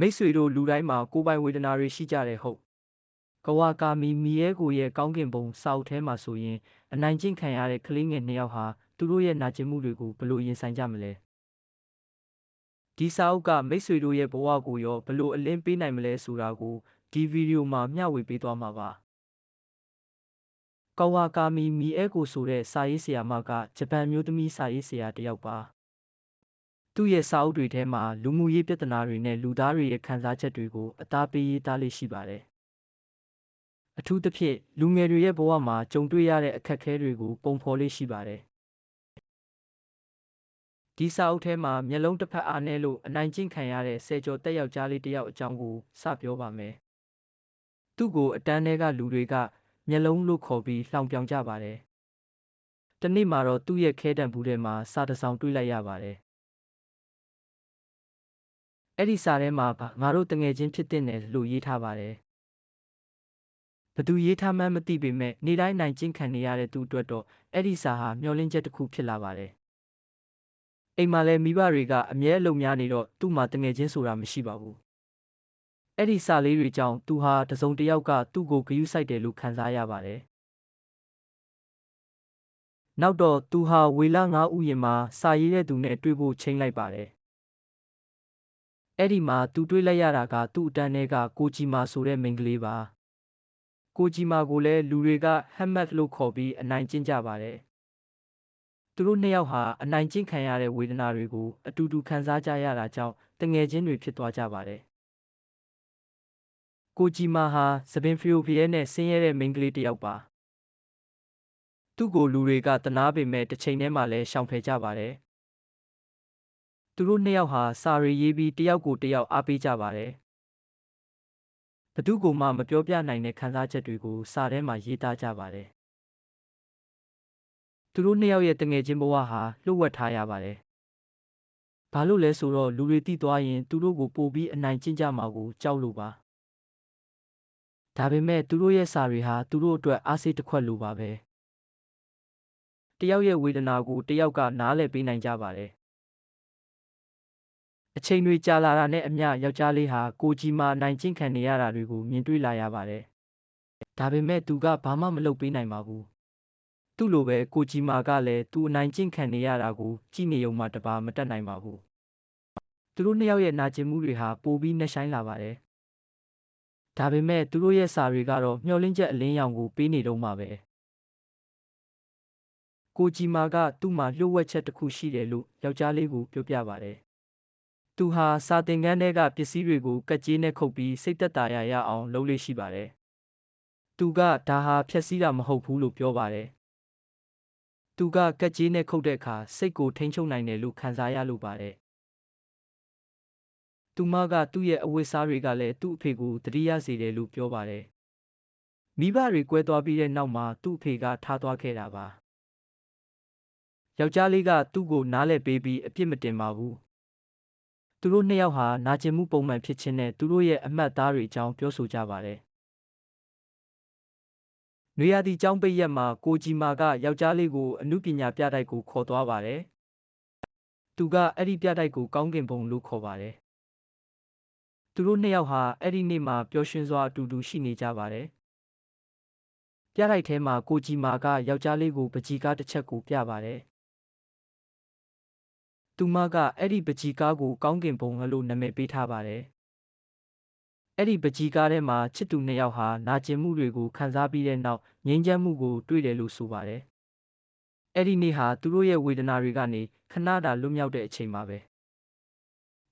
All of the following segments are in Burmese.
မိတ်ဆွေတို့လူတိုင်းမှာကိုယ်ပိုင်ဝေဒနာတွေရှိကြတယ်ဟုတ်ကဝါကာမီမီရဲကိုရဲ့ကောင်းကင်ဘုံစာအုပ်ထဲမှာဆိုရင်အနိုင်ကျင့်ခံရတဲ့ကလေးငယ်နှစ်ယောက်ဟာသူတို့ရဲ့နာကျင်မှုတွေကိုဘယ်လိုရင်ဆိုင်ကြမလဲဒီစာအုပ်ကမိတ်ဆွေတို့ရဲ့ဘဝကိုရောဘယ်လိုအလင်းပေးနိုင်မလဲဆိုတာကိုဒီဗီဒီယိုမှာမျှဝေပေးသွားမှာပါကဝါကာမီမီအဲကိုဆိုတဲ့စာရေးဆရာမကဂျပန်မျိုးသမီးစာရေးဆရာတစ်ယောက်ပါ သူ့ရဲ့စာအုပ်တွေထဲမှာလူမှုရေးပြဿနာတွေနဲ့လူသားတွေရဲ့ခံစားချက်တွေကိုအသားပေးရေးသားလေးရှိပါတယ်အထူးသဖြင့်လူငယ်တွေရဲ့ဘဝမှာကြုံတွေ့ရတဲ့အခက်အခဲတွေကိုပုံဖော်လေးရှိပါတယ်ဒီစာအုပ်ထဲမှာမျက်လုံးတစ်ဖက်အားနည်းလို့အနိုင်ကျင့်ခံရတဲ့ဆယ်ကျော်တက်ယောက်ျားလေးတစ်ယောက်အကြောင်းကိုစပြောပါမယ်သူ့ကိုအတန်းထဲကလူတွေကမျက်လုံးလို့ခေါ်ပြီးလှောင်ပြောင်ကြပါတယ်တနေ့မှာတော့သူ့ရဲ့ခဲတံဘူးထဲမှာစာတစ်စောင်တွေ့လိုက်ရပါတယ် အဲ့ဒီစာထဲမှာငါတို့တငယ်ချင်းဖြစ်တဲ့နယ်လို့ရေးထားပါတယ်ဘသူရေးထားမှန်းမသိပေမဲ့နေတိုင်းနိုင်ကျင့်ခံနေရတဲ့သူအတွက်တော့အဲ့ဒီစာဟာမျောလင့်ချက်တစ်ခုဖြစ်လာပါတယ်အိမ်မှာလည်းမိဘတွေကအမြဲအလုပ်များနေတော့သူ့မှာတငယ်ချင်းဆိုတာမရှိပါဘူးအဲ့ဒီစာလေးတွေကြောင့်သူဟာတစုံတစ်ယောက်ကသူ့ကိုဂရုစိုက်တယ်လို့ခံစားရပါတယ်နောက်တော့သူဟာဝေလငါးဥယျာဉ်မှာစာရေးတဲ့သူနဲ့တွေ့ဖို့ချိန်လိုက်ပါတယ် အဲ့ဒီမှာသူတွေ့လိုက်ရတာကသူ့အတန်းထဲကကိုကြီးမာဆိုတဲ့မိန်းကလေးပါကိုကြီးမာကိုလည်းလူတွေကဟမ်မတ်လို့ခေါ်ပြီးအနိုင်ကျင့်ကြပါတယ်သူတို့နှစ်ယောက်ဟာအနိုင်ကျင့်ခံရတဲ့ဝေဒနာတွေကိုအတူတူခံစားကြရတာကြောင့်တငယ်ချင်းတွေဖြစ်သွားကြပါတယ်ကိုကြီးမာဟာသပင်ဖီယိုဖီရဲနဲ့ဆင်းရဲတဲ့မိန်းကလေးတစ်ယောက်ပါသူ့ကိုလူတွေကတနာပေမဲ့တစ်ချိန်တည်းမှာလည်းရှောင်ဖယ်ကြပါတယ် သူတို့နှစ်ယောက်ဟာစာရီရေးပြီးတယောက်ကိုတယောက်အားပေးကြပါတယ်ဘသူကိုမှမပြောပြနိုင်တဲ့ခံစားချက်တွေကိုစာထဲမှာရေးသားကြပါတယ်သူတို့နှစ်ယောက်ရဲ့တငယ်ချင်းဘဝဟာလှုပ်ဝက်ထားရပါတယ်ဘာလို့လဲဆိုတော့လူတွေတိသွားရင်သူတို့ကိုပို့ပြီးအနိုင်ကျင့်ကြမှာကိုကြောက်လို့ပါဒါပေမဲ့သူတို့ရဲ့စာတွေဟာသူတို့အတွက်အားစိတ်တစ်ခွက်လိုပါပဲတယောက်ရဲ့ဝေဒနာကိုတယောက်ကနားလည်ပေးနိုင်ကြပါတယ် အချိန်တွေကြာလာတာနဲ့အမျှယောက်ျားလေးဟာကိုကြီးမာနိုင်ချင်းခံနေရတာတွေကိုမြင်တွေ့လာရပါတယ်ဒါပေမဲ့သူကဘာမှမလုပ်ပေးနိုင်ပါဘူးသူ့လိုပဲကိုကြီးမာကလည်းသူအနိုင်ကျင့်ခံနေရတာကိုကြည့်နေုံမှတပါမတတ်နိုင်ပါဘူးသူတို့နှစ်ယောက်ရဲ့နာကျင်မှုတွေဟာပိုပြီးနှက်ဆိုင်လာပါတယ်ဒါပေမဲ့သူတို့ရဲ့စာတွေကတော့မျှော်လင့်ချက်အလင်းရောင်ကိုပေးနေတော့မှာပဲကိုကြီးမာကသူ့မှာလျှို့ဝှက်ချက်တစ်ခုရှိတယ်လို့ယောက်ျားလေးကိုပြောပြပါတယ် သူဟာ စာသင်ခန်းထဲက ပစ္စည်းတွေကိုကက်ကြေးနဲ့ခုတ်ပြီး စိတ်သက်သာရရအောင် လုပ်လေးရှိပါတယ် သူက ဒါဟာဖြက်စီးတာမဟုတ်ဘူးလို့ ပြောပါတယ် သူကကက်ကြေးနဲ့ခုတ်တဲ့အခါ စိတ်ကို ထိန်းချုပ်နိုင်တယ်လို့ ခံစားရလို့ပါတယ် သူမက သူ့ရဲ့အဝတ်စားတွေကလည်း သူ့အဖေကိုတတိယစေတယ်လို့ ပြောပါတယ် မိဘတွေ ကွဲသွားပြီးတဲ့နောက်မှာ သူ့အဖေက ထားသွားခဲ့တာပါ ယောက်ျားလေးက သူ့ကို နားလဲပေးပြီး အပြစ်မတင်ပါဘူး သူတို့နှစ်ယောက်ဟာ နာကျင်မှုပုံမှန်ဖြစ်ခြင်းနဲ့ သူတို့ရဲ့ အမှတ်အသားတွေအကြောင်း ပြောဆိုကြပါတယ် နွေရာသီကျောင်းပိတ်ရက်မှာ ကိုကြီးမာက ယောက်ျားလေးကိုအမှုပညာပြတိုက်ကို ခေါ်သွားပါတယ် သူက အဲ့ဒီပြတိုက်ကို ကောင်းကင်ဘုံလို့ ခေါ်ပါတယ် သူတို့နှစ်ယောက်ဟာ အဲ့ဒီနေ့မှာ ပျော်ရွှင်စွာ အတူတူ ရှိနေကြပါတယ် ပြတိုက်ထဲမှာ ကိုကြီးမာက ယောက်ျားလေးကိုပကြီကားတစ်ချက်ကို ပြပါတယ် သူမကအဲ့ဒီပကြီကားကို ကောင်းကင်ဘုံလို့နာမည်ပေးထားပါတယ်အဲ့ဒီပကြီကားထဲမှာချစ်သူနှစ်ယောက်ဟာနာကျင်မှုတွေကိုခံစားပြီးတဲ့နောက်ငြိမ်းချမ်းမှုကိုတွေ့တယ်လို့ဆိုပါတယ်အဲ့ဒီနေ့ဟာသူတို့ရဲ့ဝေဒနာတွေကနေခဏတာလွတ်မြောက်တဲ့အချိန်ပါပဲ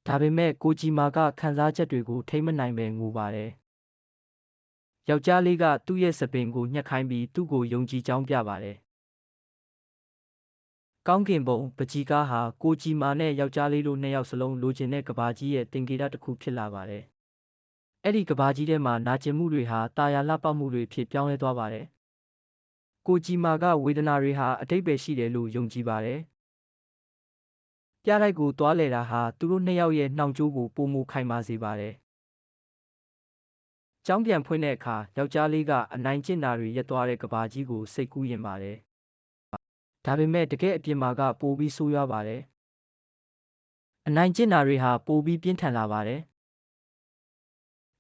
ဒါပေမဲ့ကိုကြီးမာကခံစားချက်တွေကိုထိမ့်မနိုင်ပဲငိုပါတယ်ယောက်ျားလေးကသူ့ရဲ့စပင်ကိုညှက်ခိုင်းပြီးသူ့ကိုယုံကြည်ကြောင်းပြပါတယ် ကောင်းကင်ဘုံပကြီးကားဟာကိုကြီးမာနဲ့ယောက်ျားလေးတို့နှစ်ယောက်စလုံးလိုချင်တဲ့ကဘာကြီးရဲ့တင်ကေတတစ်ခုဖြစ်လာပါတယ်။အဲ့ဒီကဘာကြီးထဲမှာနာကျင်မှုတွေဟာတာယာလှပမှုတွေဖြစ်ပြောင်းလဲသွားပါတယ်။ကိုကြီးမာကဝေဒနာတွေဟာအတိတ်ပဲရှိတယ်လို့ယုံကြည်ပါတယ်။ပြတိုက်ကိုသွားလဲတာဟာသူတို့နှစ်ယောက်ရဲ့နှောင်ကြိုးကိုပုံမခိုင်မာစေပါတယ်။ကျောင်းပြန်ဖွင့်တဲ့အခါယောက်ျားလေးကအနိုင်ကျင့်တာတွေရက်သွားတဲ့ကဘာကြီးကိုစိတ်ကူးရင်ပါတယ်။ ဒါပေမဲ့တကယ်အပြင်မှာက ပိုပြီးဆိုးရွားပါတယ်။အနိုင်ကျင့်တာတွေဟာပိုပြီးပြင်းထန်လာပါတယ်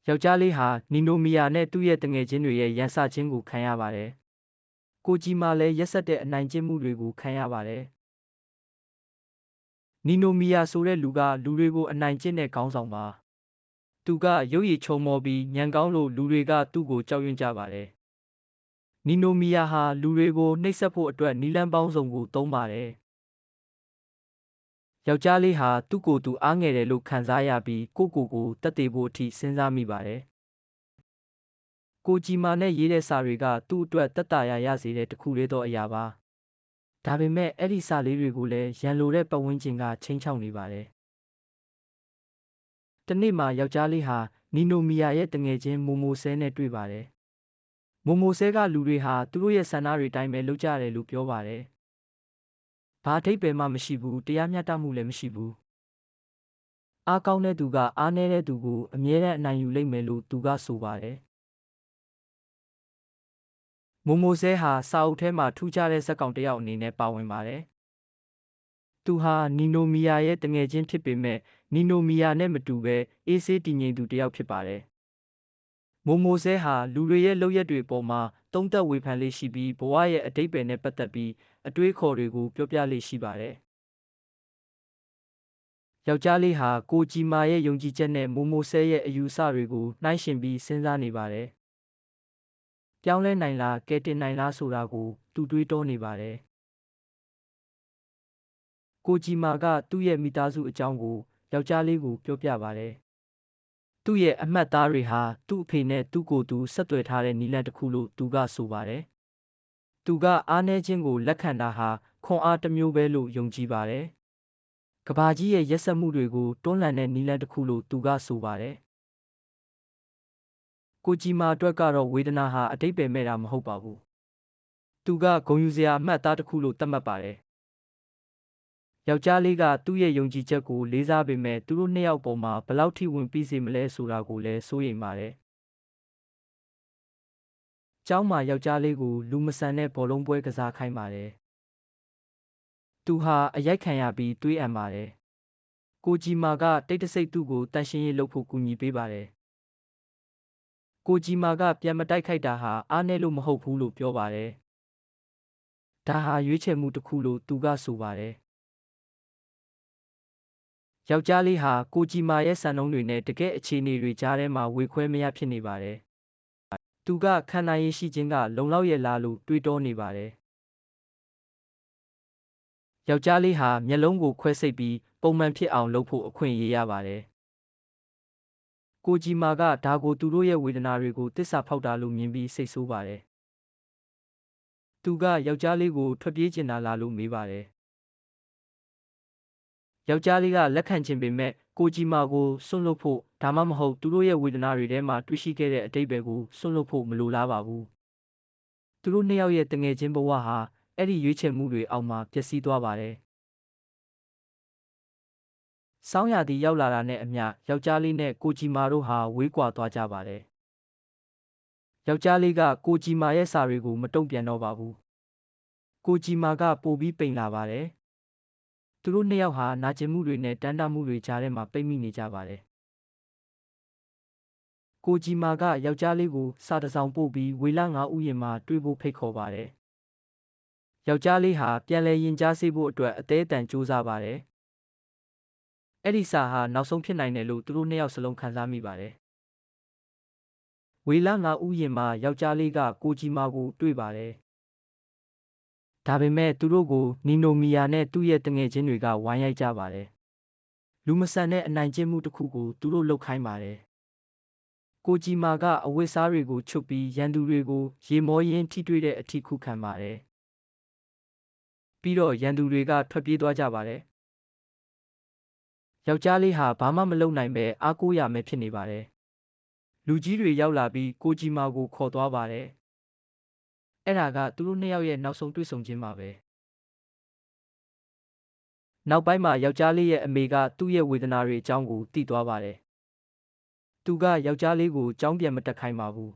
ယောက်ျားလေးဟာနီနိုမီယာနဲ့သူ့ရဲ့တငယ်ချင်းတွေရဲ့ရန်စခြင်းကိုခံရပါတယ်။ကိုကြီးမာလည်းရက်ဆက်တဲ့အနိုင်ကျင့်မှုတွေကိုခံရပါတယ်။နီနိုမီယာဆိုတဲ့လူကလူတွေကိုအနိုင်ကျင့်တဲ့ခေါင်းဆောင်ပါ။သူကရုပ်ရည်ချုံမော်ပြီးညံကောင်းလို့လူတွေကသူ့ကိုကြောက်ရွံ့ကြပါတယ်။ နီနိုမီယာဟာလူတွေကိုနှိပ်စက်ဖို့အတွက်နီလန်းပေါင်းစုံကိုသုံးပါတယ်။ယောက်ျားလေးဟာသူ့ကိုယ်သူအားငယ်တယ်လို့ခံစားရပြီးကိုယ့်ကိုယ်ကိုသက်သေဖို့အထိစဉ်းစားမိပါတယ်။ကိုကြီးမာနဲ့ရေးတဲ့စာတွေကသူ့အတွက်သက်သာရာရစေတဲ့တစ်ခုလေးသောအရာပါ။ဒါပေမဲ့အဲ့ဒီစာလေးတွေကိုလည်းရန်လိုတဲ့ပတ်ဝန်းကျင်ကချိန်ချောက်နေပါတယ်။တနေ့မှာယောက်ျားလေးဟာနီနိုမီယာရဲ့တငယ်ချင်းမိုမိုဆဲနဲ့တွေ့ပါတယ်။ မိုမိုဆဲကလူတွေဟာသူတို့ရဲ့ဆန္ဒတွေတိုင်းပဲလုပ်ကြတယ်လို့ပြောပါတယ်။ဘာအဓိပ္ပာယ်မှမရှိဘူးတရားမျှတမှုလည်းမရှိဘူးအားကောင်းတဲ့သူကအားနည်းတဲ့သူကိုအမြဲတမ်းအနိုင်ယူလိမ့်မယ်လို့သူကဆိုပါတယ်မိုမိုဆဲဟာစာအုပ်ထဲမှာထူးခြားတဲ့ဇာတ်ကောင်တစ်ယောက်အနေနဲ့ပါဝင်ပါတယ်သူဟာနီနိုမီယာရဲ့တငယ်ချင်းဖြစ်ပေမဲ့နီနိုမီယာနဲ့မတူဘဲအေးဆေးတည်ငြိမ်သူတစ်ယောက်ဖြစ်ပါတယ် မိုမိုဆဲဟာလူတွေရဲ့လုပ်ရက်တွေပေါ်မှာတုံးသက်ဝေဖန်လေးရှိပြီးဘဝရဲ့အတိတ်ပဲနဲ့ပတ်သက်ပြီးအတွေးခေါ်တွေကိုပြောပြလေးရှိပါတယ်။ယောက်ျားလေးဟာကိုကြီးမာရဲ့ယုံကြည်ချက်နဲ့မိုမိုဆဲရဲ့အယူအဆတွေကိုနှိုင်းယှဉ်ပြီးစဉ်းစားနေပါတယ်။ပြောင်းလဲနိုင်လားကဲတင်နိုင်လားဆိုတာကိုသူတွေးတောနေပါတယ်။ကိုကြီးမာကသူ့ရဲ့မိသားစုအကြောင်းကိုယောက်ျားလေးကိုပြောပြပါတယ်။ သူ့ရဲ့အမှတ်သားတွေဟာသူ့အဖေနဲ့သူ့ကိုယ်သူဆက်သွယ်ထားတဲ့နည်းလမ်းတစ်ခုလို့သူကဆိုပါတယ်။သူကအားနည်းခြင်းကိုလက်ခံတာဟာခွန်အားတစ်မျိုးပဲလို့ယုံကြည်ပါတယ်။ကဘာကြီးရဲ့ရက်စက်မှုတွေကိုတွန်းလှန်တဲ့နည်းလမ်းတစ်ခုလို့သူကဆိုပါတယ်။ကိုကြီးမာအတွက်ကတော့ဝေဒနာဟာအတိတ်ပဲမဲ့တာမဟုတ်ပါဘူး။သူကဂုံယူစရာအမှတ်သားတစ်ခုလို့သတ်မှတ်ပါတယ်။ ယောက်ျားလေးကသူ့ရဲ့ယုံကြည်ချက်ကိုလေးစားပေမဲ့သူတို့နှစ်ယောက်ပေါ်မှာဘလောက်ထိဝင်ပြီးစေမလဲဆိုတာကိုလည်းစိုးရိမ်ပါတယ်ကျောင်းမှာယောက်ျားလေးကိုလူမဆန်တဲ့ဘောလုံးပွဲကစားခိုင်းပါတယ်။သူဟာအရိုက်ခံရပြီးသွေးအံပါတယ်။ကိုကြီးမာကတိတ်တဆိတ်သူ့ကိုတန်ရှင်းရေးလုပ်ဖို့ကူညီပေးပါတယ်။ကိုကြီးမာကပြန်မတိုက်ခိုက်တာဟာအားနည်းလို့မဟုတ်ဘူးလို့ပြောပါတယ်။ဒါဟာရွေးချယ်မှုတစ်ခုလို့သူကဆိုပါတယ်။ ယောက်ျားလေးဟာကိုကြီးမာရဲ့စံနှုန်းတွေနဲ့တကယ့်အခြေအနေတွေကြားထဲမှာဝေခွဲမရဖြစ်နေပါတယ်။သူကခံနိုင်ရည်ရှိခြင်းကလုံလောက်ရဲ့လားလို့တွေးတောနေပါတယ်။ယောက်ျားလေးဟာမျက်လုံးကိုခွဲစိတ်ပြီးပုံမှန်ဖြစ်အောင်လုပ်ဖို့အခွင့်အရေးရပါတယ်။ကိုကြီးမာကဒါကိုသူတို့ရဲ့ဝေဒနာတွေကိုတစ္ဆာဖောက်တာလို့မြင်ပြီးစိတ်ဆိုးပါတယ်။သူကယောက်ျားလေးကိုထွက်ပြေးကျင်တာလားလို့မေးပါတယ်။ ယောက်ျားလေးကလက်ခံခြင်းပေမဲ့ကိုကြီးမာကိုစွန့်လွတ်ဖို့ဒါမှမဟုတ်သူတို့ရဲ့ဝေဒနာတွေထဲမှာတွေ့ရှိခဲ့တဲ့အတိတ်ပဲကိုစွန့်လွတ်ဖို့မလိုလားပါဘူး။သူတို့နှစ်ယောက်ရဲ့တငယ်ချင်းဘဝဟာအဲ့ဒီရွေးချယ်မှုတွေအောက်မှာပျက်စီးသွားပါတယ်။ဆောင်းရာသီရောက်လာတာနဲ့အမျှယောက်ျားလေးနဲ့ကိုကြီးမာတို့ဟာဝေးကွာသွားကြပါတယ်။ယောက်ျားလေးကကိုကြီးမာရဲ့စာတွေကိုမတုံ့ပြန်တော့ပါဘူး။ကိုကြီးမာကပိုပြီးပိန်လာပါတယ်။ သူတို့နှစ်ယောက်ဟာ နာကျင်မှုတွေနဲ့တမ်းတမှုတွေကြားထဲမှာ ပိတ်မိနေကြပါတယ်။ကိုကြီးမာက ယောက်ျားလေးကို စာတစောင်ပို့ပြီး ဝေလငါဥယျာဉ်မှာ တွေ့ဖို့ ဖိတ်ခေါ်ပါတယ်။ယောက်ျားလေးဟာ ပြန်လည်ရင်ကြားစေဖို့အတွက် အသေးအတန် ကြိုးစားပါတယ်။အဲ့ဒီစာဟာ နောက်ဆုံးဖြစ်နိုင်တယ်လို့ သူတို့နှစ်ယောက်စလုံး ခံစားမိပါတယ်။ဝေလငါဥယျာဉ်မှာ ယောက်ျားလေးက ကိုကြီးမာကို တွေ့ပါတယ် ဒါပေမဲ့သူတို့ကိုနီနိုမီယာနဲ့သူ့ရဲ့တငယ်ချင်းတွေကဝိုင်းရိုက်ကြပါတယ်။လူမဆန်တဲ့အနိုင်ကျင့်မှုတစ်ခုကိုသူတို့လုပ်ခိုင်းပါတယ်။ကိုကြီးမာကအဝတ်စားတွေကိုချုပ်ပြီးရန်သူတွေကိုရေမောရင်းထိတွေ့တဲ့အထိခုခံပါတယ်။ပြီးတော့ရန်သူတွေကထွက်ပြေးသွားကြပါတယ်။ယောက်ျားလေးဟာဘာမှမလုပ်နိုင်ပဲအားကိုးရမယ်ဖြစ်နေပါတယ်။လူကြီးတွေရောက်လာပြီးကိုကြီးမာကိုခေါ်သွားပါတယ်။ အဲ့ဒါကသူတို့နှစ်ယောက်ရဲ့နောက်ဆုံးတွေ့ဆုံခြင်းပါပဲနောက်ပိုင်းမှာယောက်ျားလေးရဲ့အမေကသူ့ရဲ့ဝေဒနာတွေအကြောင်းကိုသိသွားပါတယ်သူကယောက်ျားလေးကိုကြောင်းပြန်မတက်ခိုင်းပါဘူး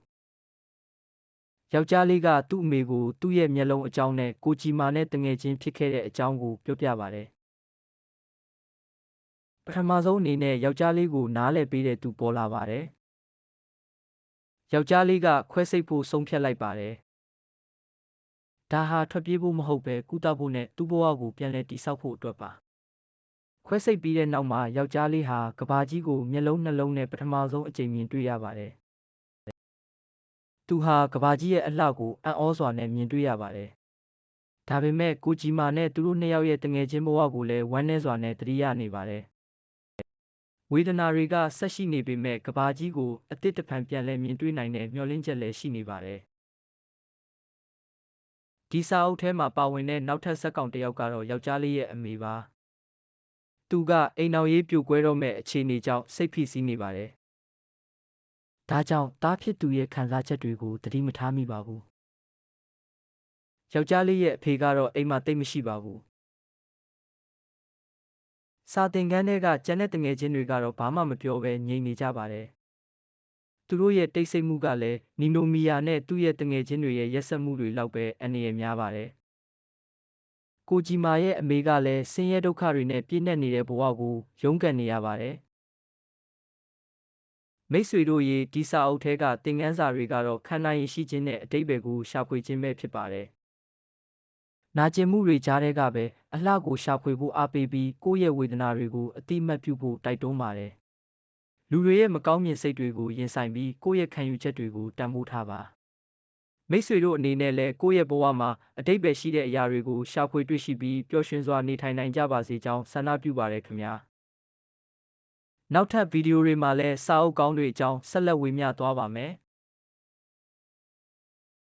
ယောက်ျားလေးကသူ့အမေကိုသူ့ရဲ့မျက်လုံးအကြောင်းနဲ့ကိုကြီးမာနဲ့တငယ်ချင်းဖြစ်ခဲ့တဲ့အကြောင်းကိုပြောပြပါတယ်ပထမဆုံးအနေနဲ့ယောက်ျားလေးကိုနားလည်ပေးတဲ့သူပေါ်လာပါတယ်ယောက်ျားလေးကခွဲစိတ်ဖို့ဆုံးဖြတ်လိုက်ပါတယ်။ ဒါဟာထွက်ပြေးဖို့မဟုတ်ပဲကုသဖို့နဲ့သူ့ဘဝကိုပြန်လည်တည်ဆောက်ဖို့အတွက်ပါ။ခွဲစိတ်ပြီးတဲ့နောက်မှာယောက်ျားလေးဟာကဘာကြီးကိုမျက်လုံးနှလုံးနဲ့ပထမဆုံးအကြိမ်မြင်တွေ့ရပါတယ်။သူဟာကဘာကြီးရဲ့အလှကိုအံ့ဩစွာနဲ့မြင်တွေ့ရပါတယ်။ဒါပေမဲ့ကိုဂျီမာနဲ့သူတို့နှစ်ယောက်ရဲ့တငယ်ချင်းဘဝကိုလည်းဝမ်းနည်းစွာနဲ့သတိရနေပါတယ်။ဝေဒနာတွေကဆက်ရှိနေပေမဲ့ကဘာကြီးကိုအသစ်တစ်ဖန်ပြန်လည်မြင်တွေ့နိုင်တဲ့မျှော်လင့်ချက်လည်းရှိနေပါတယ်။ ဒီစာအုပ်ထဲမှာပါဝင်တဲ့နောက်ထပ်ဇာတ်ကောင်တစ်ယောက်ကတော့ယောက်ျားလေးရဲ့အမေပါ။သူကအိမ်အောင်ရေးပြိုကွဲတော့မဲ့အခြေအနေကြောင့်စိတ်ဖိစီးနေပါတယ်။ဒါကြောင့်တားဖြစ်သူရဲ့ခံစားချက်တွေကိုသတိမထားမိပါဘူး။ယောက်ျားလေးရဲ့အဖေကတော့အိမ်မှာတိတ်မရှိပါဘူး။စာသင်ခန်းထဲကကျန်တဲ့တငယ်ချင်းတွေကတော့ဘာမှမပြောဘဲငြိမ်နေကြပါတယ်။ သူတို့ရဲ့တိတ်ဆိတ်မှုကလည်းနီနိုမီယာနဲ့သူ့ရဲ့တငယ်ချင်းတွေရဲ့ရက်စက်မှုတွေလောက်ပဲအန္တရာယ်များပါတယ်။ကိုဂျီမာရဲ့အမေကလည်းဆင်းရဲဒုက္ခတွေနဲ့ပြည့်နှက်နေတဲ့ဘဝကိုရုန်းကန်နေရပါတယ်။မိတ်ဆွေတို့ရေဒီစာအုပ်ထဲကသင်ခန်းစာတွေကတော့ခန္ဓာရင်ရှိခြင်းနဲ့အတိတ်ဘယ်ကိုရှာဖွေခြင်းပဲဖြစ်ပါတယ်။နာကျင်မှုတွေကြားထဲကပဲအလှကိုရှာဖွေဖို့အားပေးပြီးကိုယ့်ရဲ့ဝေဒနာတွေကိုအတိအမှတ်ပြုဖို့တိုက်တွန်းပါတယ်။ လူတွေရဲ့မကောင်းမြင်စိတ်တွေကိုရင်ဆိုင်ပြီးကိုယ့်ရဲ့ခံယူချက်တွေကိုတန်ဖိုးထားပါ။မိတ်ဆွေတို့အနေနဲ့လည်းကိုယ့်ရဲ့ဘဝမှာအတိတ်ပဲရှိတဲ့အရာတွေကိုရှာဖွေတွေ့ရှိပြီးပျော်ရွှင်စွာနေထိုင်နိုင်ကြပါစေကြောင်းဆန္ဒပြုပါတယ်ခင်ဗျာ။နောက်ထပ်ဗီဒီယိုတွေမှာလည်းစာအုပ်ကောင်းတွေအကြောင်းဆက်လက်ဝေမျှသွားပါမယ်။